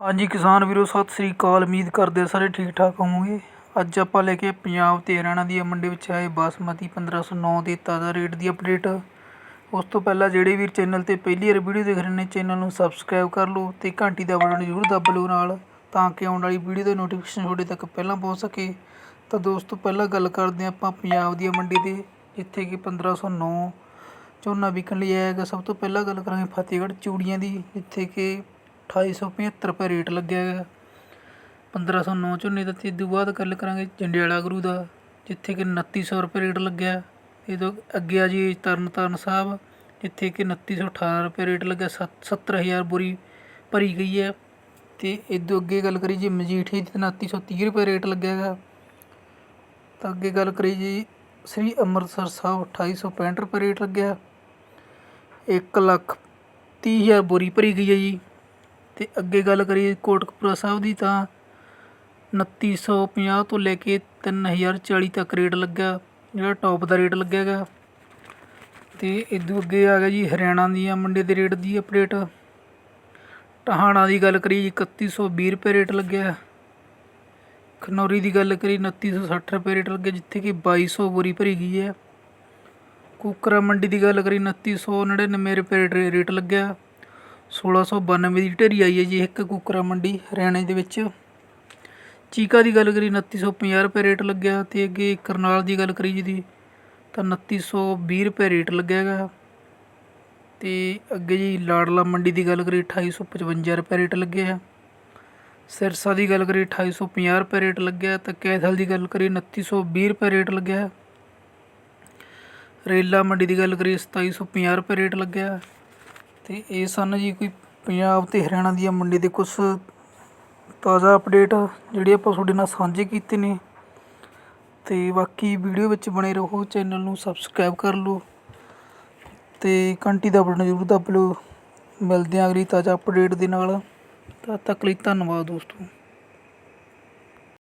ਹਾਂਜੀ ਕਿਸਾਨ ਵੀਰੋ, ਸਤਿ ਸ੍ਰੀ ਅਕਾਲ। ਉਮੀਦ ਕਰਦੇ ਸਾਰੇ ਠੀਕ ਠਾਕ ਹੋਵੋਗੇ। ਅੱਜ ਆਪਾਂ ਲੈ ਕੇ ਪੰਜਾਬ ਤੇ ਹਰਿਆਣਾ ਦੀ ਮੰਡੀ ਵਿੱਚ ਆਏ ਬਾਸਮਤੀ 1509 ਦੇ ਤਾਜ਼ਾ ਰੇਟ ਦੀ ਅਪਡੇਟ ਉਸ ਤੋਂ ਪਹਿਲਾਂ ਜਿਹੜੇ ਵੀਰ ਚੈਨਲ ਤੇ ਪਹਿਲੀ ਵਾਰ ਵੀਡੀਓ ਦੇਖ ਰਹੇ ਨੇ, ਚੈਨਲ ਨੂੰ ਸਬਸਕ੍ਰਾਈਬ ਕਰ ਲਓ ਤੇ ਘੰਟੀ ਦਾ ਬਟਨ ਜ਼ਰੂਰ ਦੱਬ ਲਓ ਨਾਲ, ਤਾਂ ਕਿ ਆਉਣ ਵਾਲੀ ਵੀਡੀਓ ਦੇ ਨੋਟੀਫਿਕੇਸ਼ਨ ਤੁਹਾਡੇ ਤੱਕ ਪਹਿਲਾਂ ਪਹੁੰਚ ਸਕੇ। ਤਾਂ ਦੋਸਤੋ, ਪਹਿਲਾਂ ਗੱਲ ਕਰਦੇ ਹਾਂ ਆਪਾਂ ਪੰਜਾਬ ਦੀ ਮੰਡੀ ਦੇ, ਜਿੱਥੇ ਕਿ 1509 ਝੋਨਾ ਵਿਕਣ ਲਈ ਆਇਆ ਹੈਗਾ। ਸਭ ਤੋਂ ਪਹਿਲਾਂ ਗੱਲ ਕਰਾਂਗੇ ਫਤਿਹਗੜ੍ਹ ਚੂੜੀਆਂ ਦੀ, ਜਿੱਥੇ ਕਿ 2875 ਰੁਪਏ ਰੇਟ ਲੱਗਿਆ ਹੈਗਾ। 1509 ਝੋਨੇ ਦਾ ਅਤੇ ਇਹ ਤੋਂ ਬਾਅਦ ਗੱਲ ਕਰਾਂਗੇ ਜੰਡਿਆਲਾ ਗੁਰੂ ਦਾ, ਜਿੱਥੇ ਕਿ ਉਨੱਤੀ ਸੌ ਰੁਪਏ ਰੇਟ ਲੱਗਿਆ। ਇਹ ਤੋਂ ਅੱਗੇ ਆ ਜੀ ਤਰਨ ਤਾਰਨ ਸਾਹਿਬ, ਜਿੱਥੇ ਕਿ 2918 ਰੁਪਏ ਰੇਟ ਲੱਗਿਆ। ਸੱਤ 70000 ਬੋਰੀ ਭਰੀ ਗਈ ਹੈ। ਅਤੇ ਇਹ ਤੋਂ ਅੱਗੇ ਗੱਲ ਕਰੀ ਜੀ ਮਜੀਠੀ ਦੀ 2930 ਰੁਪਏ ਰੇਟ ਲੱਗਿਆ ਹੈਗਾ। ਤਾਂ ਅੱਗੇ ਗੱਲ ਕਰੀ ਜੀ ਸ੍ਰੀ ਅੰਮ੍ਰਿਤਸਰ ਸਾਹਿਬ 2865 ਰੁਪਏ ਰੇਟ ਲੱਗਿਆ। 1 ਲੱਖ 30000 ਬੋਰੀ ਭਰੀ ਗਈ ਹੈ ਜੀ। ਅਤੇ ਅੱਗੇ ਗੱਲ ਕਰੀਏ ਕੋਟਕਪੂਰਾ ਸਾਹਿਬ ਦੀ ਤਾਂ 2950 ਤੋਂ ਲੈ ਕੇ 3040 ਤੱਕ ਰੇਟ ਲੱਗਾ ਜਿਹੜਾ ਟੋਪ ਦਾ ਰੇਟ ਲੱਗਿਆ ਗਾ ਅਤੇ ਇਦੋਂ ਅੱਗੇ ਆ ਗਿਆ ਜੀ ਹਰਿਆਣਾ ਦੀਆਂ ਮੰਡੀ ਦੇ ਰੇਟ ਦੀ ਅਪਡੇਟ ਟਹਾਣਾ ਦੀ ਗੱਲ ਕਰੀ ਜੀ 3120 ਰੁਪਏ ਰੇਟ ਲੱਗਿਆ। ਖਨੌਰੀ ਦੀ ਗੱਲ ਕਰੀ 2960 ਰੁਪਏ ਰੇਟ ਲੱਗਿਆ, ਜਿੱਥੇ ਕਿ 2200 ਬੋਰੀ ਭਰੀ ਗਈ ਹੈ। ਕੁਕਰਾ ਮੰਡੀ ਦੀ ਗੱਲ ਕਰੀ 2999 ਰੁਪਏ ਰੇਟ ਲੱਗਿਆ। 1692 ਦੀ ਢੇਰੀ ਆਈ ਹੈ ਜੀ ਇੱਕ ਕੁਕਰਾ ਮੰਡੀ ਹਰਿਆਣੇ ਦੇ ਵਿੱਚ। ਚੀਕਾ ਦੀ ਗੱਲ ਕਰੀ 2950 ਰੁਪਏ ਰੇਟ ਲੱਗਿਆ ਤੇ ਅੱਗੇ ਕਰਨਾਲ ਦੀ ਗੱਲ ਕਰੀ ਜੀ ਦੀ ਤਾਂ 2920 ਰੁਪਏ ਰੇਟ ਲੱਗਿਆ ਹੈਗਾ। ਤੇ ਅੱਗੇ ਜੀ ਲਾੜਲਾ ਮੰਡੀ ਦੀ ਗੱਲ ਕਰੀ 2855 ਰੁਪਏ ਰੇਟ ਲੱਗਿਆ ਸਿਰਸਾ ਦੀ ਗੱਲ ਕਰੀ 2850 ਰੁਪਏ ਰੇਟ ਲੱਗਿਆ, ਤਾਂ ਕੈਥਲ ਦੀ ਗੱਲ ਕਰੀ 2920 ਰੁਪਏ ਰੇਟ ਲੱਗਿਆ ਰੇਲਾ ਮੰਡੀ ਦੀ ਗੱਲ ਕਰੀ 2750 ਰੁਪਏ ਰੇਟ ਲੱਗਿਆ ਅਤੇ ਇਹ ਸਨ ਜੀ ਕੋਈ ਪੰਜਾਬ ਅਤੇ ਹਰਿਆਣਾ ਦੀਆਂ ਮੰਡੀ ਦੇ ਕੁਛ ਤਾਜ਼ਾ ਅਪਡੇਟ ਜਿਹੜੇ ਆਪਾਂ ਤੁਹਾਡੇ ਨਾਲ ਸਾਂਝੇ ਕੀਤੇ ਨੇ। ਅਤੇ ਬਾਕੀ ਵੀਡੀਓ ਵਿੱਚ ਬਣੇ ਰਹੋ ਚੈਨਲ ਨੂੰ ਸਬਸਕ੍ਰਾਈਬ ਕਰ ਲਓ ਅਤੇ ਘੰਟੀ ਦਾ ਬਟਨ ਜ਼ਰੂਰ ਦੱਬ ਲਓ। ਮਿਲਦੇ ਹਾਂ ਅਗਲੀ ਤਾਜ਼ਾ ਅਪਡੇਟ ਦੇ ਨਾਲ। ਤਦ ਤੱਕ ਲਈ ਧੰਨਵਾਦ ਦੋਸਤੋ।